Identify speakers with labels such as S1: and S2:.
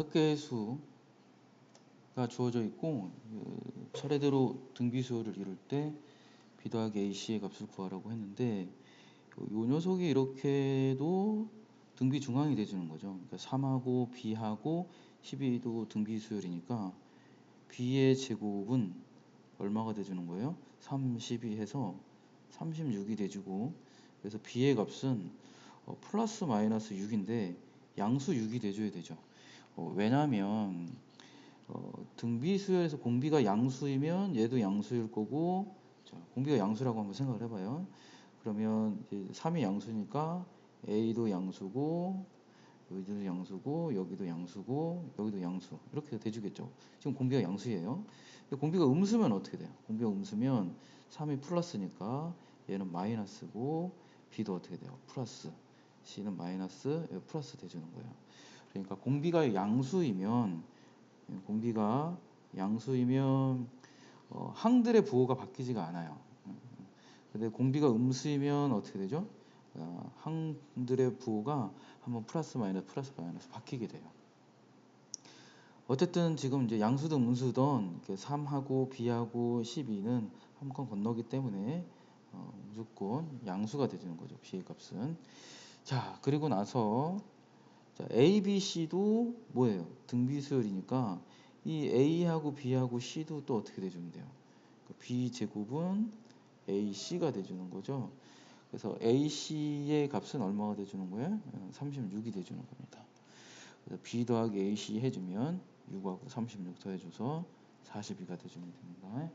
S1: 몇 개의 수가 주어져 있고 그 차례대로 등비수열을 이룰 때 b 더하기 ac의 값을 구하라고 했는데 요 녀석이 이렇게도 등비 중앙이 돼주는 거죠. 그러니까 3하고 b하고 12도 등비수열이니까 b의 제곱은 얼마가 돼주는 거예요? 32 해서 36이 돼주고 그래서 b의 값은 어, 플러스 마이너스 6인데 양수 6이 돼줘야 되죠. 어, 왜냐하면 어, 등비 수열에서 공비가 양수이면 얘도 양수일 거고 자, 공비가 양수라고 한번 생각을 해봐요. 그러면 이제 3이 양수니까 a도 양수고 여기도 양수고 여기도 양수고 여기도 양수 이렇게 돼주겠죠. 지금 공비가 양수예요. 공비가 음수면 어떻게 돼요? 공비가 음수면 3이 플러스니까 얘는 마이너스고 b도 어떻게 돼요? 플러스 c는 마이너스 플러스 돼주는 거예요. 그러니까 공비가 양수이면 공비가 양수이면 어, 항들의 부호가 바뀌지가 않아요. 근데 공비가 음수이면 어떻게 되죠? 어, 항들의 부호가 한번 플러스 마이너스 플러스 마이너스 바뀌게 돼요. 어쨌든 지금 이제 양수든 음수든 3하고 b하고 12는 한 번 건너기 때문에 어, 무조건 양수가 되는 거죠. b의 값은. 자, 그리고 나서 자, A, B, C도 뭐예요? 등비수열이니까 이 A하고 B하고 C도 또 어떻게 돼주면 돼요? 그 B 제곱은 AC가 돼주는 거죠. 그래서 AC의 값은 얼마가 돼주는 거예요? 36이 돼주는 겁니다. 그래서 B 더하기 AC 해주면 6하고 36 더해줘서 42가 돼주면 됩니다.